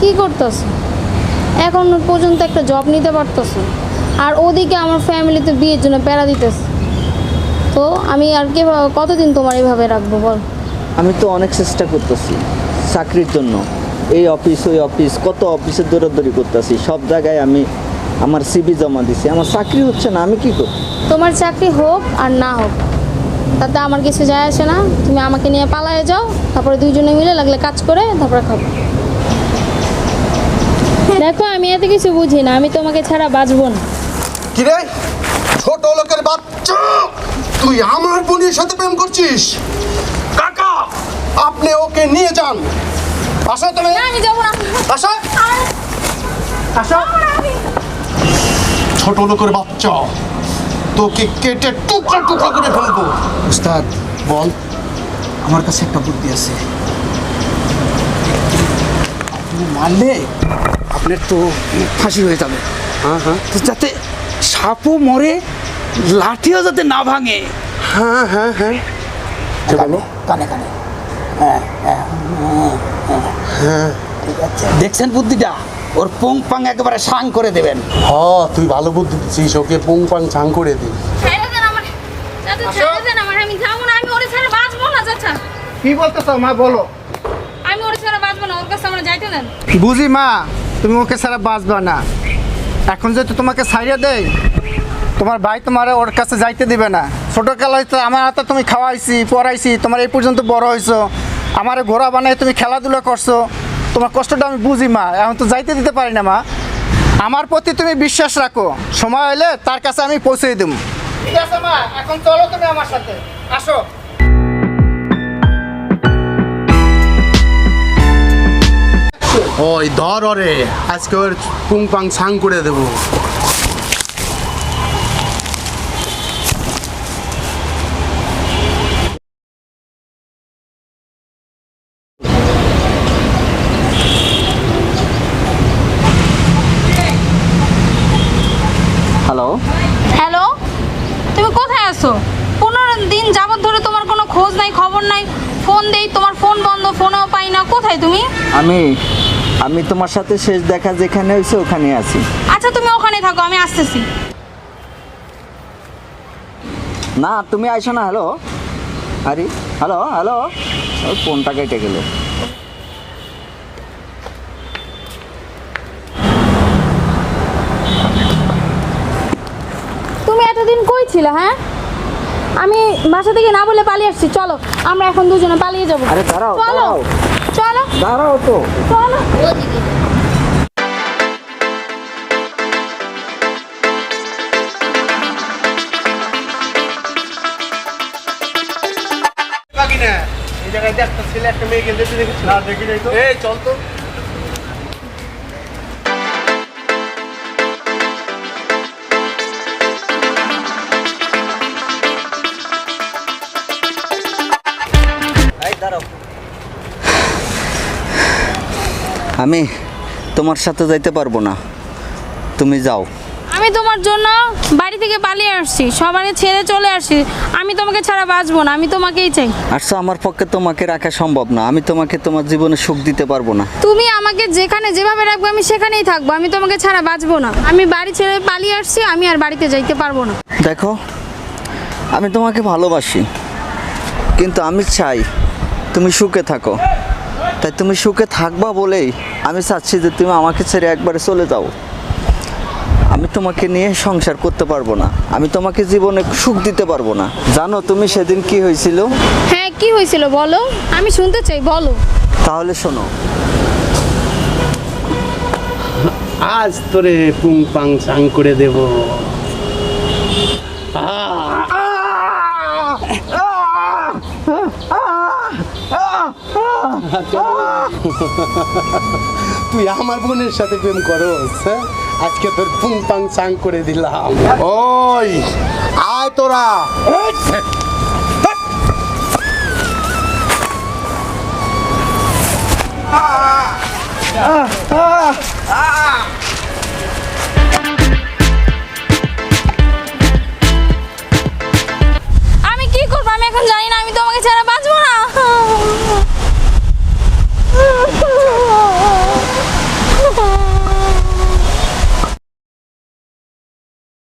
কি করতেছ? এখন পর্যন্ত একটা জব নিতে পারতেছ। আর ওদিকে আমার ফ্যামিলিতে বিয়ের জন্য প্যারা দিতেছে। তো আমি আর কি কতদিন তোমার এইভাবে রাখব বল? আমি তো অনেক চেষ্টা করতেছি চাকরির জন্য। এই অফিস ওই অফিস কত অফিসে দৌড়াদৌড়ি করতেছি সব জায়গায় আমি আমার সিবি জমা দিছি। আমার চাকরি হচ্ছে না আমি কি করি তোমার চাকরি হোক আর না হোক তাতে আমার কিছু যায় আসে না। তুমি আমাকে নিয়ে পালায়ে যাও তারপরে দুইজনে মিলে লাগলে কাজ করে তারপরে খাব। দেখো আমি এত কিছু বুঝি না আমি তোমাকে ছাড়া বাঁচবো না। কি রে ছোট লোকের বাচ্চা! তুই আমার বোনের সাথে প্রেম করছিস? কাকা! আপনি ওকে নিয়ে যান। আসো তুমি। না, আমি যাব না। আসো। আসো। ছোট লোকের বাচ্চা। তোকে কেটে টুকরা টুকরা করে ফেলব। উস্তাদ বল। আমার কাছে একটা বুদ্ধি আছে। আপনি মারলে আপনার তো ফাঁসি হয়ে যাবে। হ্যাঁ হ্যাঁ। তো যাতে সাপও মরে লাঠিও যাতে না ভাঙে। হ্যাঁ হ্যাঁ হ্যাঁ। কানে কানে কানে। হ্যাঁ হ্যাঁ হ্যাঁ, হ্যাঁ। ঠিক আছে। দেখছেন বুদ্ধিটা? ওর পোং পাং একেবারে সাং করে দেবেন। হ তুই ভালো বুদ্ধি দিচ্ছিস ওকে পুং পাং সাং করে দি। ছেড়ে দেন আমার। চাচা ছেড়ে দেন আমার। আমি যাব না আমি ওরে ছাড়া বাঁচবো না চাচা। কি বলতেছ মা বলো। বুঝি মা তুমি ওকে ছাড়া বাঁচবা না। এখন যেহেতু তোমাকে ছাইড়ে দেয় তোমার ভাই তোমার ওর কাছে যাইতে দিবে না। ছোটোকালায় তো আমার হাতে তুমি খাওয়াইছি পড়াইছি তোমার এই পর্যন্ত বড় হয়েছো আমার ঘোড়া বানাই তুমি খেলাধুলা করছ। তোমার কষ্টটা আমি বুঝি মা এখন তো যাইতে দিতে পারি না মা। আমার প্রতি তুমি বিশ্বাস রাখো সময় হলে তার কাছে আমি পৌঁছে দেবো ঠিক আছে মা এখন চলো তুমি আমার সাথে। আসো। ওই ধর ওরে আজকে ওর পুং পাং ছাং করে দেবো। হ্যালো হ্যালো তুমি কোথায় আছো? পনেরো দিন যাবত ধরে তোমার কোনো খোঁজ নাই খবর নাই। ফোন দেই তোমার ফোন বন্ধ ফোনও পাই না। কোথায় তুমি? আমি আমি তোমার সাথে শেষ দেখা যেখানে হয়েছে ওখানে আছি। আচ্ছা তুমি ওখানে থাকো আমি আসতেছি। না তুমি আইসো না হ্যালো? আরে হ্যালো হ্যালো? ওই ফোনটা কেটে গেল। তুমি এতদিন কই ছিলে হ্যাঁ? আমি বাসা থেকে না বলে পালিয়ে আসছি চলো। আমরা এখন দুজনে পালিয়ে যাব। আরে দাঁড়াও, চলো চলো দাঁড়াও তো। চলো। এই জায়গায় একটা ছেলে একটা মেয়েকে যেতে দেখেছি না দেখি নাই তো। এই চল তো। আমি তোমার সাথে যাইতে পারব না। তুমি যাও। আমি তোমার জন্য বাড়ি থেকে পালিয়ে আসছি সবারই ছেড়ে চলে আসছি। আমি তোমাকে ছাড়া বাঁচবো না আমি তোমাকেই চাই। আসছো আমার পক্ষে তোমাকে রাখা সম্ভব না আমি তোমাকে তোমার জীবনে সুখ দিতে পারব না। তুমি আমাকে যেখানে যেভাবে রাখবে আমি সেখানেই থাকব আমি তোমাকে ছাড়া বাঁচবো না। আমি বাড়ি ছেড়ে পালিয়ে আসছি আমি আর বাড়িতে যাইতে পারব না। দেখো আমি তোমাকে ভালোবাসি কিন্তু আমি চাই তুমি সুখে থাকো। তাই তুমি সুখে থাকবা বলেই আমি চাচ্ছি যে তুমি আমাকে ছেড়ে একবারে চলে যাও। আমি তোমাকে নিয়ে সংসার করতে পারব না। আমি তোমাকে জীবনে সুখ দিতে পারব না। জানো তুমি সেদিন কি হয়েছিল? হ্যাঁ কি হয়েছিল বলো? আমি শুনতে চাই বলো। তাহলে শোনো। আজ তোরে পুং পাং চাং করে দেব। তুই আমার বোনের সাথে প্রেম করস হ্যাঁ? আজকে তোর পুং পাং চাং করে দিলাম। ওই আয় তোরা। আমি কি করব? আমি এখন জানি না আমি তোমাকে ছাড়া